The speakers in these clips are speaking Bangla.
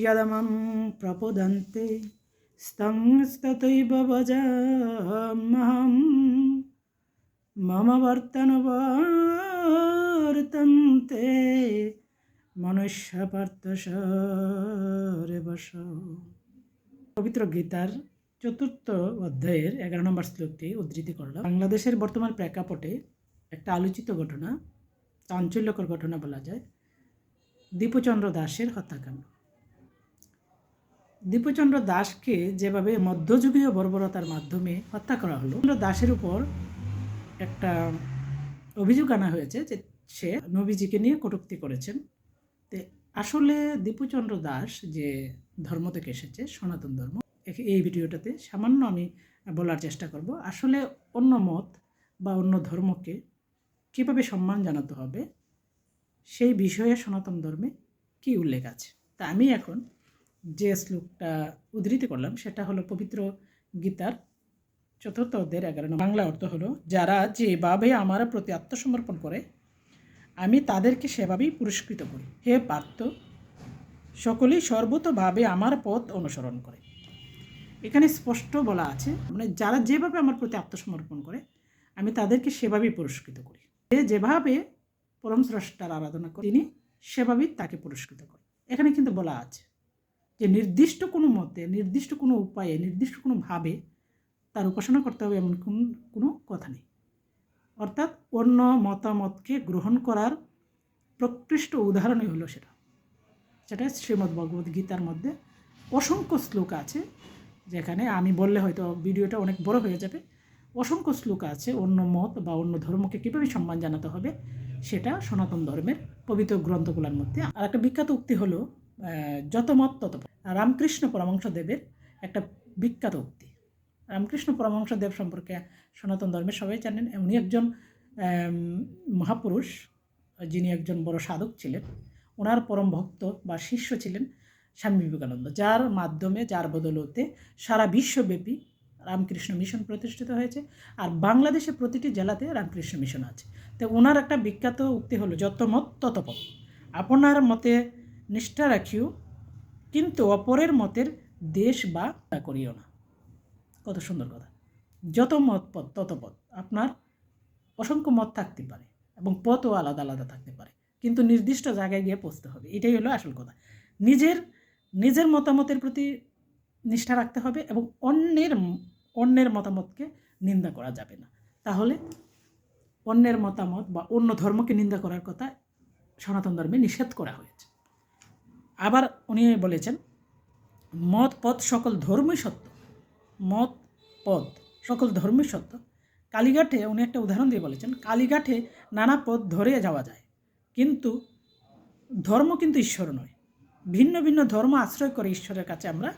यदमं प्रपुदन्ते स्तंस्ततैव भजामहं मम वर्तनवर्तन्ते মনুষ্যপার্থসরে বস পবিত্র গীতার চতুর্থ অধ্যায়ের এগারো নম্বর শ্লোকটি উদ্ধৃতি করলাম বাংলাদেশের বর্তমান প্রেক্ষাপটে একটা আলোচিত ঘটনা চাঞ্চল্যকর ঘটনা বলা যায় দীপচন্দ্র দাসের হত্যাকাণ্ড দীপচন্দ্র দাসকে যেভাবে মধ্যযুগীয় বর্বরতার মাধ্যমে হত্যা করা হলো দাসের উপর একটা অভিযোগ আনা হয়েছে যে সে নবীজিকে নিয়ে কটূক্তি করেছেন। তে আসলে দীপুচন্দ্র দাস যে ধর্ম থেকে এসেছে, সনাতন ধর্ম এই ভিডিওটাতে সামান্য আমি বলার চেষ্টা করব। আসলে অন্য মত বা অন্য ধর্মকে কীভাবে সম্মান জানাতে হবে, সেই বিষয়ে সনাতন ধর্মে কি উল্লেখ আছে, তা আমি এখন যে শ্লোকটা উদ্ধৃতি করলাম, সেটা হলো পবিত্র গীতার চতুর্থ অধ্যায়ের এগারো নম্বর। বাংলা অর্থ হলো, যারা যেভাবে আমার প্রতি আত্মসমর্পণ করে, আমি তাদেরকে সেভাবেই পুরস্কৃত করি। হে পার্থ, সকলেই সর্বতভাবে আমার পথ অনুসরণ করে। এখানে স্পষ্ট বলা আছে মানে যারা যেভাবে আমার প্রতি আত্মসমর্পণ করে, আমি তাদেরকে সেভাবেই পুরস্কৃত করি। যে যেভাবে পরম স্রষ্টার আরাধনা করে, তিনি সেভাবেই তাকে পুরস্কৃত করে। এখানে কিন্তু বলা আছে যে নির্দিষ্ট কোনো মতে, নির্দিষ্ট কোনো উপায়ে, নির্দিষ্ট কোনো ভাবে তার উপাসনা করতে হবে এমন কোন, কোনো কথা নেই। অর্থাৎ অন্য মতামতকে গ্রহণ করার প্রকৃষ্ট উদাহরণই হলো সেটা। সেটা শ্রীমদ্ ভগবদ গীতার মধ্যে অসংখ্য শ্লোক আছে, যেখানে আমি বললে হয়তো ভিডিওটা অনেক বড় হয়ে যাবে। অসংখ্য শ্লোক আছে, অন্য মত বা অন্য ধর্মকে কীভাবে সম্মান জানাতে হবে, সেটা সনাতন ধর্মের পবিত্র গ্রন্থগুলোর মধ্যে। আর একটা বিখ্যাত উক্তি হলো যত মত তত রামকৃষ্ণ পরমাংশ দেবের একটা বিখ্যাত উক্তি। রামকৃষ্ণ পরমাংশ দেব সম্পর্কে সনাতন ধর্মের সবাই জানেন। উনি একজন মহাপুরুষ, যিনি একজন বড় সাধক ছিলেন। ওনার পরম ভক্ত বা শিষ্য ছিলেন স্বামী বিবেকানন্দ, যার মাধ্যমে, যার বদলতে সারা বিশ্বব্যাপী রামকৃষ্ণ মিশন প্রতিষ্ঠিত হয়েছে। আর বাংলাদেশে প্রতিটি জেলাতে রামকৃষ্ণ মিশন আছে। তো ওনার একটা বিখ্যাত উক্তি হলো যত মত তত পথ আপনার মতে নিষ্ঠা রাখিও, কিন্তু অপরের মতের দেশ বা তা করিও না। কত সুন্দর কথা। যত মত পথ তত পথ আপনার অসংখ্য মত থাকতে পারে এবং পথও আলাদা আলাদা থাকতে পারে। কিন্তু নির্দিষ্ট জায়গায় গিয়ে পৌঁছতে হবে। এটাই হলো আসল কথা। নিজের নিজের মতামতের প্রতি নিষ্ঠা রাখতে হবে এবং অন্যের অন্যের মতামতকে নিন্দা করা যাবে না। তাহলে অন্যের মতামত বা অন্য ধর্মকে নিন্দা করার কথা সনাতন ধর্মে নিষেধ করা হয়েছে। আবার উনি বলেছেন, মত পথ সকল ধর্মই সত্য। মত পথ সকল ধর্মই সত্য। কালীঘাটে উনি একটা উদাহরণ দিয়ে বলেছেন, কালীঘাটে নানা পথ ধরে যাওয়া যায়, কিন্তু ধর্ম কিন্তু ঈশ্বর নয়। ভিন্ন ভিন্ন ধর্ম আশ্রয় করে ঈশ্বরের কাছে আমরা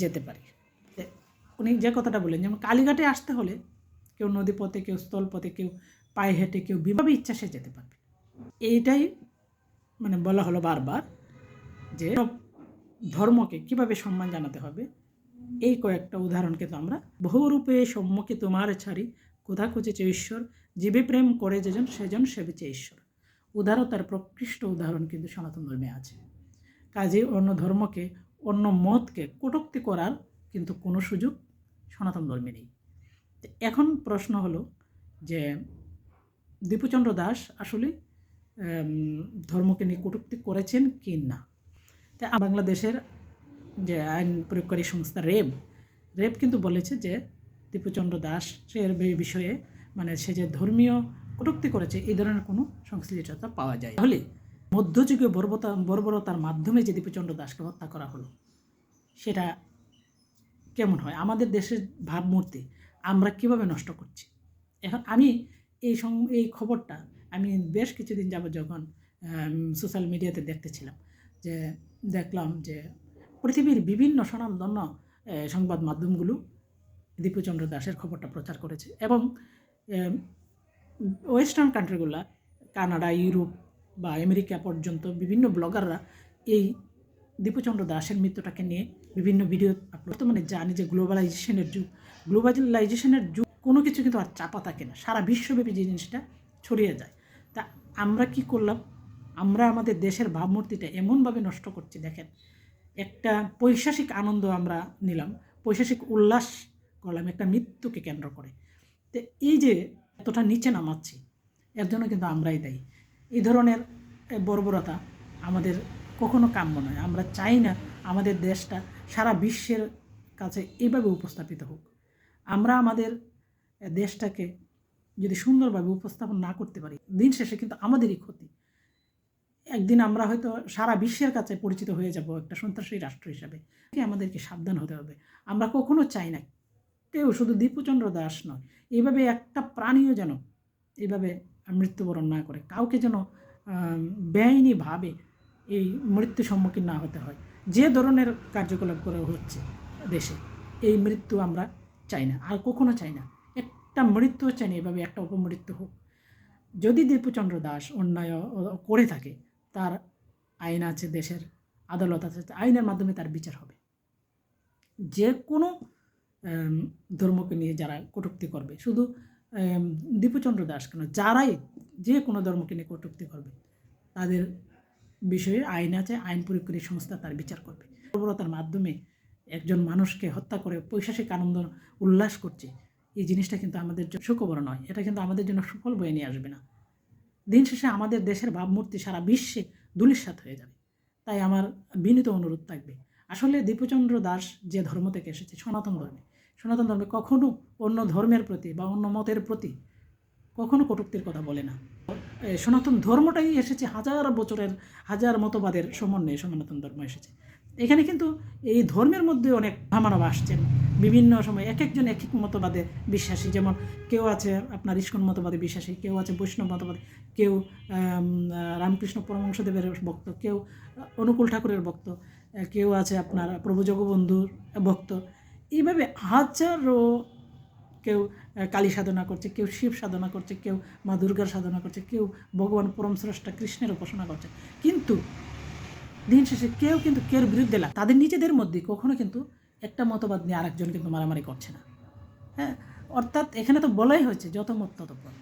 যেতে পারি। উনি যে কথাটা বললেন, যেমন কালীঘাটে আসতে হলে কেউ নদী পথে কেউ স্থল পথে কেউ পায়ে হেঁটে, কেউ বিভাবে ইচ্ছা সে যেতে পারবে। এইটাই মানে বলা হলো বারবার। যে ধর্মকে কীভাবে সম্মান জানাতে হবে, এই কয়েকটা উদাহরণ কিন্তু আমরা বহুরূপে সম্মুখে তোমার ছাড়ি। কোথা খুঁজেছে ঈশ্বর, জীবে প্রেম করে যেজন সেজন সেবেছে ঈশ্বর। উদারতার প্রকৃষ্ট উদাহরণ কিন্তু সনাতন ধর্মে আছে। কাজে অন্য ধর্মকে, অন্য মতকে কটূক্তি করার কিন্তু কোনো সুযোগ সনাতন ধর্মে নেই। এখন প্রশ্ন হলো যে দীপুচন্দ্র দাস আসলে ধর্মকে নিয়ে কটূক্তি করেছেন কি না? তা বাংলাদেশের যে আইন প্রয়োগকারী সংস্থা রেব রেব কিন্তু বলেছে যে দীপুচন্দ্র দাস এর বিষয়ে মানে সে যে ধর্মীয় কটুক্তি করেছে, এই ধরনের কোনো সংশ্লিষ্টতা পাওয়া যায় তাহলে মধ্যযুগীয় বর্বতা বর্বরতার মাধ্যমে যে দীপুচন্দ্র দাসকে হত্যা করা হলো, সেটা কেমন হয়? আমাদের দেশের ভাবমূর্তি আমরা কীভাবে নষ্ট করছি? এখন আমি এই সং এই খবরটা আমি বেশ কিছুদিন যাব যখন সোশ্যাল মিডিয়াতে দেখতেছিলাম যে দেখলাম যে পৃথিবীর বিভিন্ন স্বনামধন্য সংবাদ মাধ্যমগুলো দীপুচন্দ্র দাসের খবরটা প্রচার করেছে এবং ওয়েস্টার্ন কান্ট্রিগুলো, কানাডা, ইউরোপ বা আমেরিকা পর্যন্ত বিভিন্ন ব্লগাররা এই দীপুচন্দ্র দাসের মৃত্যুটাকে নিয়ে বিভিন্ন ভিডিও বর্তমানে জানি যে গ্লোবালাইজেশনের যুগ গ্লোবালাইজেশনের যুগ কোনো কিছু কিন্তু আর চাপা থাকে না। সারা বিশ্বব্যাপী যে জিনিসটা ছড়িয়ে যায়। তা আমরা কি করলাম? আমরা আমাদের দেশের ভাবমূর্তিটা এমনভাবে নষ্ট করছি, দেখেন। একটা পৈশাসিক আনন্দ আমরা নিলাম, পৈশাসিক উল্লাস করলাম, একটা মৃত্যুকে কেন্দ্র করে। তো এই যে এতটা নিচে নামাচ্ছি, এর জন্য কিন্তু আমরাই দায়ী। এই ধরনের বর্বরতা আমাদের কখনো কাম্য নয়। আমরা চাই না আমাদের দেশটা সারা বিশ্বের কাছে এইভাবে উপস্থাপিত হোক। আমরা আমাদের দেশটাকে যদি সুন্দরভাবে উপস্থাপন না করতে পারি, দিন শেষে কিন্তু আমাদেরই ক্ষতি। একদিন আমরা হয়তো সারা বিশ্বের কাছে পরিচিত হয়ে যাব একটা সন্ত্রাসী রাষ্ট্র হিসাবে। আমাদেরকে সাবধান হতে হবে। আমরা কখনো চাই না, কেউ শুধু দীপুচন্দ্র দাস নয় এইভাবে একটা প্রাণীও যেন এইভাবে মৃত্যুবরণ না করে, কাউকে যেন বেআইনিভাবে এই মৃত্যু সম্মুখীন না হতে হয়। যে ধরনের কার্যকলাপ করে হচ্ছে দেশে, এই মৃত্যু আমরা চাই না, আর কখনো চাই না। একটা মৃত্যুও চাই না, এভাবে একটা অপমৃত্যু হোক। যদি দীপুচন্দ্র দাস অন্যায় করে থাকে তার আইন আছে, দেশের আদালত আছে আইনের মাধ্যমে তার বিচার হবে। যে কোনো ধর্মকে নিয়ে যারা কটূক্তি করবে, শুধু দীপুচন্দ্র দাস কেন, যারাই যে কোনো ধর্মকে নিয়ে কটূক্তি করবে, তাদের বিষয়ে আইন আছে, আইন প্রয়োগকারী সংস্থা তার বিচার করবে। বর্বরতার মাধ্যমে একজন মানুষকে হত্যা করে পৈশাসিক আনন্দ, উল্লাস করছে, এই জিনিসটা কিন্তু আমাদের সুখবর নয়। এটা কিন্তু আমাদের জন্য সুফল বয়ে নিয়ে আসবে না। দিন শেষে আমাদের দেশের ভাবমূর্তি সারা বিশ্বে ধূলিসাৎ হয়ে যাবে। তাই আমার বিনীত অনুরোধ থাকবে, আসলে দীপচন্দ্র দাস যে ধর্ম থেকে এসেছে সনাতন ধর্মে সনাতন ধর্মে কখনো অন্য ধর্মের প্রতি বা অন্য মতের প্রতি কখনো কটুক্তির কথা বলে না। সনাতন ধর্মটাই এসেছে হাজার বছরের, হাজার মতবাদের সমন্বয়ে সনাতন ধর্ম এসেছে। এখানে কিন্তু এই ধর্মের মধ্যে অনেক ভামানব আসছেন। বিভিন্ন সময় এক একজন এক এক মতবাদে বিশ্বাসী। যেমন কেউ আছে আপনার ইস্কন মতবাদে বিশ্বাসী, কেউ আছে বৈষ্ণব মতবাদে, কেউ রামকৃষ্ণ পরমহংসদেবের ভক্ত, কেউ অনুকূল ঠাকুরের ভক্ত কেউ আছে আপনার প্রভু জগবন্ধুর ভক্ত। এইভাবে হাজারো কেউ কালী সাধনা করছে, কেউ শিব সাধনা করছে, কেউ মা দুর্গার সাধনা করছে, কেউ ভগবান পরম স্রষ্টা কৃষ্ণের উপাসনা করছে। কিন্তু দিন শেষে কেউ কিন্তু কেউ বিরুদ্ধে লাগ তাদের নিজেদের মধ্যে কখনো কিন্তু একটা মতবাদ নিয়ে আরেকজন কিন্তু মারামারি করছে না। হ্যাঁ অর্থাৎ এখানে তো বলাই হয়েছে, যত মত তত পথ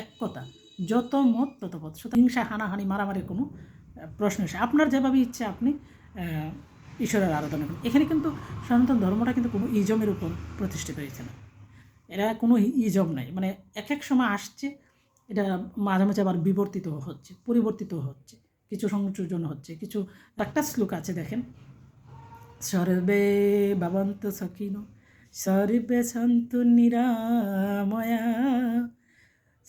এক কথা, যত মত তত পথ সুতরাং হিংসা, হানাহানি, মারামারির কোনো প্রশ্ন আসে। আপনার যেভাবে ইচ্ছে, আপনি ঈশ্বরের আরাধনা করুন। এখানে কিন্তু সনাতন ধর্মটা কিন্তু কোনো ইজমের উপর প্রতিষ্ঠিত হয়েছে না। এরা কোনো ইজম নাই। মানে এক এক সময় আসছে, এটা মাঝে মাঝে আবার বিবর্তিত হচ্ছে, পরিবর্তিত হচ্ছে। কিছু সংযোজন হচ্ছে, কিছু একটা শ্লোক আছে দেখেন। সর্বে ভবন্ত সখিন, সর্বে সন্তু নিরাময়া,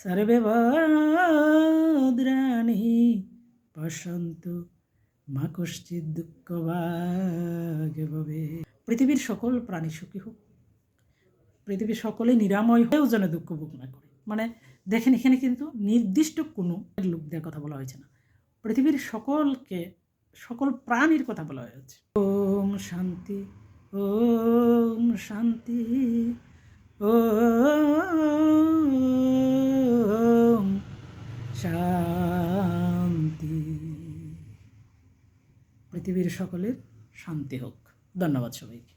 সর্বে ভদ্রাণী পশন্তু মা কশ্চিৎ দুঃখ ভবে। পৃথিবীর সকল প্রাণী সুখী হোক, পৃথিবীর সকলে নিরাময় হয়েও যেন দুঃখ ভোগ না করে। মানে দেখেন, এখানে কিন্তু নির্দিষ্ট কোনো লোকদের কথা বলা হয়েছে না। পৃথিবীর সকলকে, সকল প্রাণীর কথা বলা হয়েছে। ওম শান্তি ওম শান্তি ওম শান্তি। পৃথিবীর সকলের শান্তি হোক। ধন্যবাদ সবাইকে।